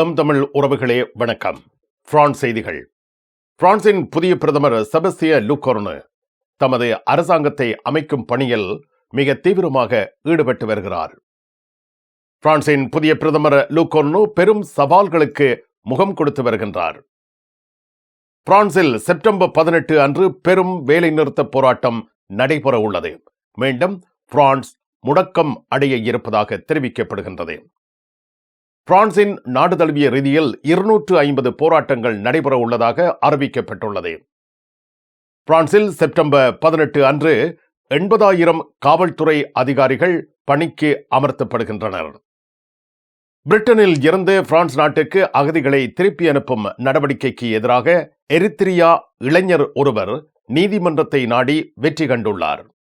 M Tamil உறவுகளே வணக்கம். France செய்திகள். பிரான்சின் புதிய பிரதமர் செபஸ்திய லுக்கோர்னு தமது அரசாங்கத்தை அமைக்கும் பணியில் மிக தீவிரமாக ஈடுபட்டு வருகிறார். பிரான்சின் புதிய பிரதமர் லுக்கோர்னு பெரும் சவால்களுக்கு முகம் கொடுத்து வருகின்றார். பிரான்சில் செப்டம்பர் பதினெட்டு அன்று பெரும் வேலைநிறுத்த போராட்டம் நடைபெற உள்ளது மீண்டும் பிரான்ஸ் முடக்கம் அடைய இருப்பதாக தெரிவிக்கப்படுகின்றது. பிரான்சின் நாடு தழுவிய ரீதியில் இருநூற்று ஐம்பது போராட்டங்கள் நடைபெற உள்ளதாக அறிவிக்கப்பட்டுள்ளது. பிரான்சில் செப்டம்பர் பதினெட்டு அன்று எண்பதாயிரம் காவல்துறை அதிகாரிகள் பணிக்கு அமர்த்தப்படுகின்றனர். பிரிட்டனில் இருந்து பிரான்ஸ் நாட்டுக்கு அகதிகளை திருப்பி அனுப்பும் நடவடிக்கைக்கு எதிராக எரித்திரியா இளைஞர் ஒருவர் நீதிமன்றத்தை நாடி வெற்றி கண்டுள்ளார்.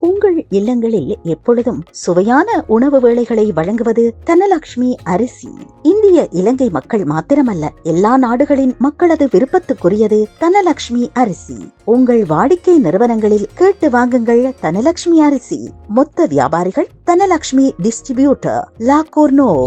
உங்கள் இல்லங்களில் எப்பொழுதும் சுவையான உணவு வேளைகளை வழங்குவது தனலட்சுமி அரிசி. இந்திய இலங்கை மக்கள் மாத்திரமல்ல எல்லா நாடுகளின் மக்களது விருப்பத்துக்குரியது தனலட்சுமி அரிசி. உங்கள் வாடிக்கை நிறுவனங்களில் கேட்டு வாங்குங்கள் தனலட்சுமி அரிசி. மொத்த வியாபாரிகள் தனலட்சுமி டிஸ்ட்ரிபியூட்டர் லாகோர்னோ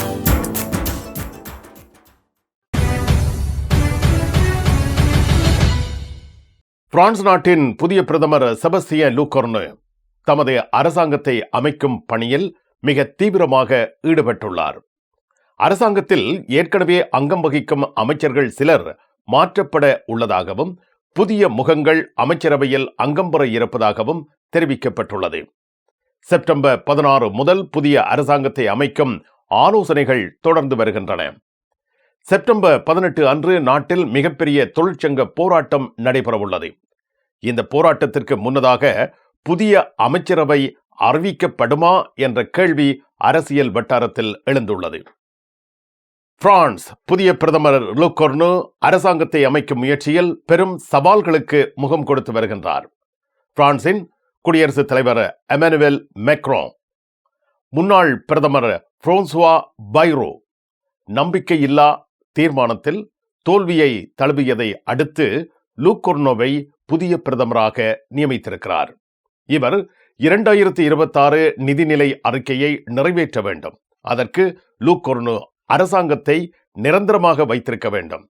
பிரான்ஸ் நாட்டின் புதிய பிரதமர் செபஸ்திய லூகோர்னு தமது அரசாங்கத்தை அமைக்கும் பணியில் மிக தீவிரமாக ஈடுபட்டுள்ளார். அரசாங்கத்தில் ஏற்கனவே அங்கம் வகிக்கும் அமைச்சர்கள் சிலர் மாற்றப்பட உள்ளதாகவும் புதிய முகங்கள் அமைச்சரவையில் அங்கம் பெற இருப்பதாகவும் தெரிவிக்கப்பட்டுள்ளது. செப்டம்பர் பதினாறு முதல் புதிய அரசாங்கத்தை அமைக்கும் ஆலோசனைகள் தொடர்ந்து வருகின்றன. செப்டம்பர் பதினெட்டு அன்று நாட்டில் மிகப்பெரிய தொழிற்சங்க போராட்டம் நடைபெறவுள்ளது. இந்த போராட்டத்திற்கு முன்னதாக புதிய அமைச்சரவை அறிவிக்கப்படுமா என்ற கேள்வி அரசியல் வட்டாரத்தில் எழுந்துள்ளது. பிரான்ஸ் புதிய பிரதமர் லுக்கொர்னு அரசாங்கத்தை அமைக்கும் முயற்சியில் பெரும் சவால்களுக்கு முகம் கொடுத்து வருகின்றார். பிரான்சின் குடியரசுத் தலைவர் எமனுவேல் மெக்ரோ முன்னாள் பிரதமர் பிரான்சுவா பைரோ நம்பிக்கையில்லா தீர்மானத்தில் தோல்வியை தழுவியதை அடுத்து லூக்கோர்னோவை புதிய பிரதமராக நியமித்திருக்கிறார். இவர் இரண்டாயிரத்தி இருபத்தாறு நிதிநிலை அறிக்கையை நிறைவேற்ற வேண்டும். அதற்கு லூக்கோர்னோ அரசாங்கத்தை நிரந்தரமாக வைத்திருக்க வேண்டும்.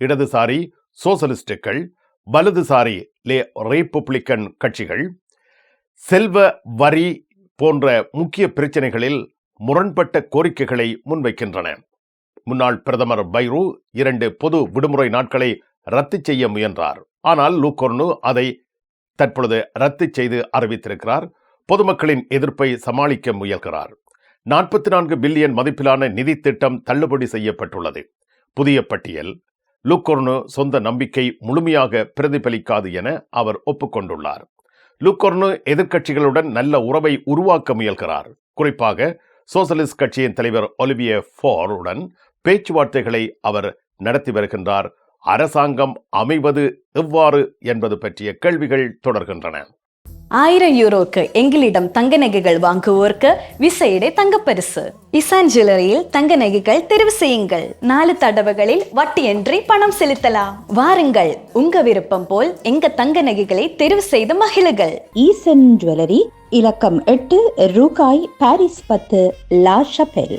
இடதுசாரி சோசலிஸ்டுகள் வலதுசாரி லே ரிப்பப்ளிக்கன் கட்சிகள் செல்வ வரி போன்ற முக்கிய பிரச்சனைகளில் முரண்பட்ட கோரிக்கைகளை முன்வைக்கின்றன. முன்னாள் பிரதமர் பைரு இரண்டு பொது விடுமுறை நாட்களை ரத்து செய்ய முயன்றார். ஆனால் லூகோர்னு அதை தற்பொழுது ரத்து செய்து அறிவித்திருக்கிறார். பொதுமக்களின் எதிர்ப்பை சமாளிக்க முயல்கிறார். நாற்பத்தி நான்கு பில்லியன் மதிப்பிலான நிதி திட்டம் தள்ளுபடி செய்யப்பட்டுள்ளது. புதிய பட்டியல். லுக்கொர்னு சொந்த நம்பிக்கை முழுமையாக பிரதிபலிக்காது என அவர் ஒப்புக்கொண்டுள்ளார். லுக்கொர்னு எதிர்க்கட்சிகளுடன் நல்ல உறவை உருவாக்க முயல்கிறார். குறிப்பாக சோசலிஸ்ட் கட்சியின் தலைவர் ஒலிவிய ஃபோருடன் பேச்சுவார்த்தைகளை அவர் நடத்தி வருகின்றார். அரசாங்கம் அமைவது எவ்வாறு என்பது பற்றிய கேள்விகள் தொடர்கின்றன. ஆயிரம் யூரோக்கு எங்களிடம் தங்க நகைகள் வாங்குவோருக்கு விசையிடை தங்கப்பரிசு. இசான் ஜுவல்லரியில் தங்க நகைகள் தெரிவு செய்யுங்கள். நாலு தடவைகளில் வட்டியின்றி பணம் செலுத்தலாம். வாருங்கள். உங்க விருப்பம் போல் எங்க தங்க நகைகளை தெரிவு செய்து மகிழுங்கள் ஈசன் ஜுவல்லரி இலக்கம் எட்டு ரூகாய் பாரிஸ் பத்து La Chapelle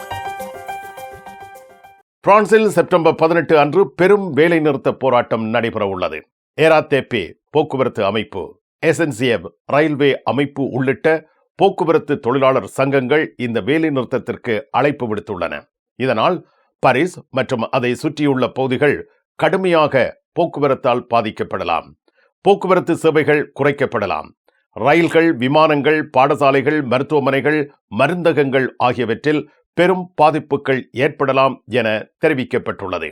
பிரான்சில் செப்டம்பர் பதினெட்டு அன்று பெரும் வேலைநிறுத்த போராட்டம் நடைபெற உள்ளது ஏராத்தேபே போக்குவரத்து அமைப்பு எஸ்என்சிஎஃப் ரயில்வே அமைப்பு உள்ளிட்ட போக்குவரத்து தொழிலாளர் சங்கங்கள் இந்த வேலைநிறுத்தத்திற்கு அழைப்பு விடுத்துள்ளன. இதனால் பாரிஸ் மற்றும் அதை சுற்றியுள்ள பகுதிகள் கடுமையாக போக்குவரத்தால் பாதிக்கப்படலாம். போக்குவரத்து சேவைகள் குறைக்கப்படலாம். ரயில்கள் விமானங்கள் பாடசாலைகள் மருத்துவமனைகள் மருந்தகங்கள் ஆகியவற்றில் பெரும் பாதிப்புகள் ஏற்படலாம் என தெரிவிக்கப்பட்டுள்ளது.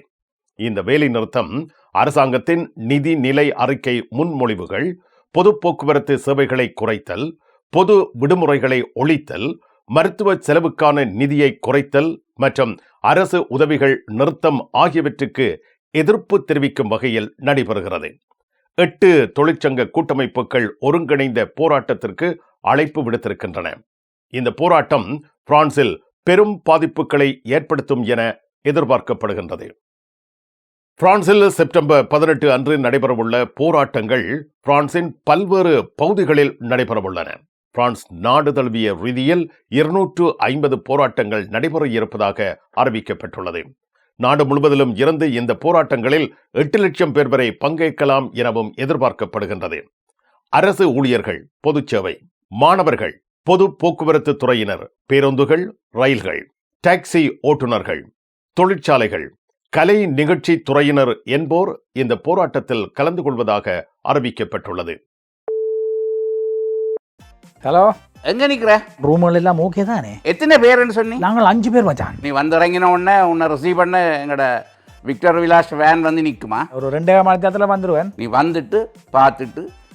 இந்த வேலைநிறுத்தம் அரசாங்கத்தின் நிதி நிலை அறிக்கை முன்மொழிவுகள் பொது போக்குவரத்து சேவைகளை குறைத்தல் பொது விடுமுறைகளை ஒழித்தல் மருத்துவ செலவுக்கான நிதியை குறைத்தல் மற்றும் அரசு உதவிகள் நிறுத்தம் ஆகியவற்றுக்கு எதிர்ப்பு தெரிவிக்கும் வகையில் நடைபெறுகிறது. எட்டு தொழிற்சங்க கூட்டமைப்புகள் ஒருங்கிணைந்த போராட்டத்திற்கு அழைப்பு விடுத்திருக்கின்றன. இந்த போராட்டம் பிரான்சில் பெரும் பாதிப்புகளை ஏற்படுத்தும் என எதிர்பார்க்கப்படுகின்றது. பிரான்சில் செப்டம்பர் பதினெட்டு அன்று நடைபெறவுள்ள போராட்டங்கள் பிரான்சின் பல்வேறு பகுதிகளில் நடைபெறவுள்ளன. பிரான்ஸ் நாடு தழுவிய ரீதியில் இருநூற்று ஐம்பது போராட்டங்கள் நடைபெற இருப்பதாக அறிவிக்கப்பட்டுள்ளது. நாடு முழுவதிலும் இருந்து இந்த போராட்டங்களில் எட்டு லட்சம் பேர் வரை பங்கேற்கலாம் எனவும் எதிர்பார்க்கப்படுகின்றது. அரசு ஊழியர்கள் பொதுச்சேவை மாணவர்கள் பொது போக்குவரத்து துறையினர் பேருந்துகள் ரயில்கள் டாக்ஸி ஓட்டுநர்கள் தொழிற்சாலைகள் கலை நிகழ்ச்சி துறையினர் என்போர் இந்த போராட்டத்தில் கலந்து கொள்வதாக அறிவிக்கப்பட்டுள்ளது. ஹலோ? எங்க நிக்கிற? ரூம்கள் எல்லாம் ஓகே தானே? எத்தனை பேருன்னு சொன்னி? நாங்கள் அஞ்சு பேர் மச்சான். நீ வந்து இறங்கின உடனே உன்னை ரிசீவ் பண்ண எங்கட விக்டர் விலாஸ் வேன் வந்து நிக்குமா? ஒரு ரெண்டே மணி நேரத்தில் வந்துடுவேன் நீ வந்துட்டு பார்த்துட்டு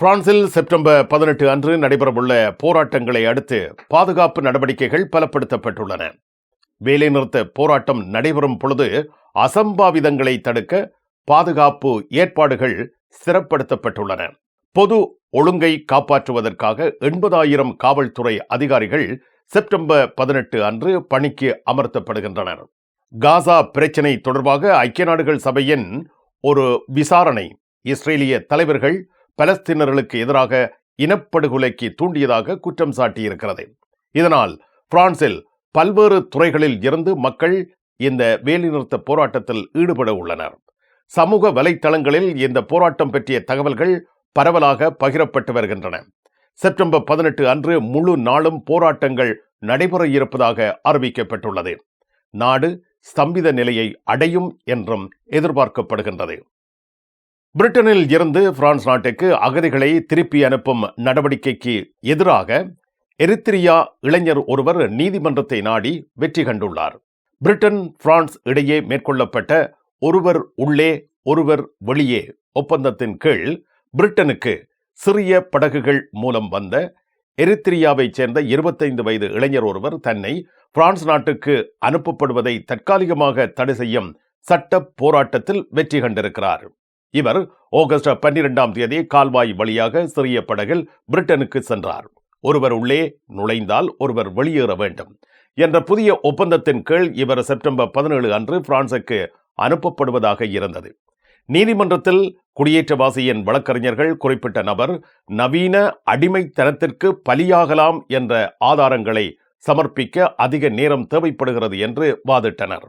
பிரான்சில் செப்டம்பர் பதினெட்டு அன்று நடைபெறவுள்ள போராட்டங்களை அடுத்து பாதுகாப்பு நடவடிக்கைகள் பலப்படுத்தப்பட்டுள்ளன. வேலைநிறுத்த போராட்டம் நடைபெறும் பொழுது அசம்பாவிதங்களை தடுக்க பாதுகாப்பு ஏற்பாடுகள் சிறப்படுத்தப்பட்டுள்ளன. பொது ஒழுங்கை காப்பாற்றுவதற்காக எண்பதாயிரம் காவல்துறை அதிகாரிகள் செப்டம்பர் பதினெட்டு அன்று பணிக்கு அமர்த்தப்படுகின்றனர். காசா பிரச்சினை தொடர்பாக ஐக்கிய நாடுகள் சபையின் ஒரு விசாரணை இஸ்ரேலிய தலைவர்கள் பலஸ்தீனர்களுக்கு எதிராக இனப்படுகொலைக்கு தூண்டியதாக குற்றம் சாட்டியிருக்கிறது. இதனால் பிரான்சில் பல்வேறு துறைகளில் இருந்து மக்கள் இந்த வேலைநிறுத்த போராட்டத்தில் ஈடுபட உள்ளனர். சமூக வலைத்தளங்களில் இந்த போராட்டம் பற்றிய தகவல்கள் பரவலாக பகிரப்பட்டு வருகின்றன. செப்டம்பர் பதினெட்டு அன்று முழு நாளும் போராட்டங்கள் நடைபெற இருப்பதாக அறிவிக்கப்பட்டுள்ளது. நாடு ஸ்தம்பித நிலையை அடையும் என்றும் எதிர்பார்க்கப்படுகின்றது. பிரிட்டனில் இருந்து பிரான்ஸ் நாட்டுக்கு அகதிகளை திருப்பி அனுப்பும் நடவடிக்கைக்கு எதிராக எரித்திரியா இளைஞர் ஒருவர் நீதிமன்றத்தை நாடி வெற்றி கண்டுள்ளார். பிரிட்டன் பிரான்ஸ் இடையே மேற்கொள்ளப்பட்ட ஒருவர் உள்ளே ஒருவர் வெளியே ஒப்பந்தத்தின் கீழ் பிரிட்டனுக்கு சிறிய படகுகள் மூலம் வந்த எரித்திரியாவைச் சேர்ந்த இருபத்தைந்து வயது இளைஞர் ஒருவர் தன்னை பிரான்ஸ் நாட்டுக்கு அனுப்பப்படுவதை தற்காலிகமாக தடை செய்யும் சட்ட போராட்டத்தில் வெற்றி கண்டிருக்கிறார். இவர் ஆகஸ்ட் பன்னிரெண்டாம் தேதி கால்வாய் வழியாக சிறிய படகில் பிரிட்டனுக்கு சென்றார். ஒருவர் உள்ளே நுழைந்தால் ஒருவர் வெளியேற வேண்டும் என்ற புதிய ஒப்பந்தத்தின் கீழ் இவர் செப்டம்பர் பதினேழு அன்று பிரான்சுக்கு அனுப்பப்படுவதாக இருந்தது. நீதிமன்றத்தில் குடியேற்றவாசியின் வழக்கறிஞர்கள் குறிப்பிட்ட நபர் நவீன அடிமைத்தனத்திற்கு பலியாகலாம் என்ற ஆதாரங்களை சமர்ப்பிக்க அதிக நேரம் தேவைப்படுகிறது என்று வாதிட்டனர்.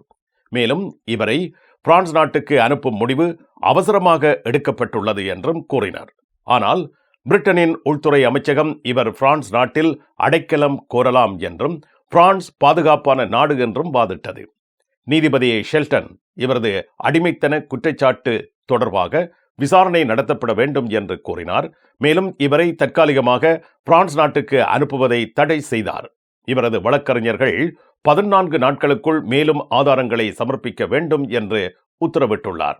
மேலும் இவரை பிரான்ஸ் நாட்டுக்கு அனுப்பும் முடிவு அவசரமாக எடுக்கப்பட்டுள்ளது என்றும் கூறினார். ஆனால் பிரிட்டனின் உள்துறை அமைச்சகம் இவர் பிரான்ஸ் நாட்டில் அடைக்கலம் கோரலாம் என்றும் பிரான்ஸ் பாதுகாப்பான நாடு என்றும் வாதிட்டது. நீதிபதி ஷெல்டன் இவரது அடிமைத்தன குற்றச்சாட்டு தொடர்பாக விசாரணை நடத்தப்பட வேண்டும் என்று கூறினார். மேலும் இவரை தற்காலிகமாக பிரான்ஸ் நாட்டுக்கு அனுப்புவதை தடை செய்தார். இவரது வழக்கறிஞர்கள் பதினான்கு நாட்களுக்குள் மேலும் ஆதாரங்களை சமர்ப்பிக்க வேண்டும் என்று உத்தரவிட்டுள்ளார்.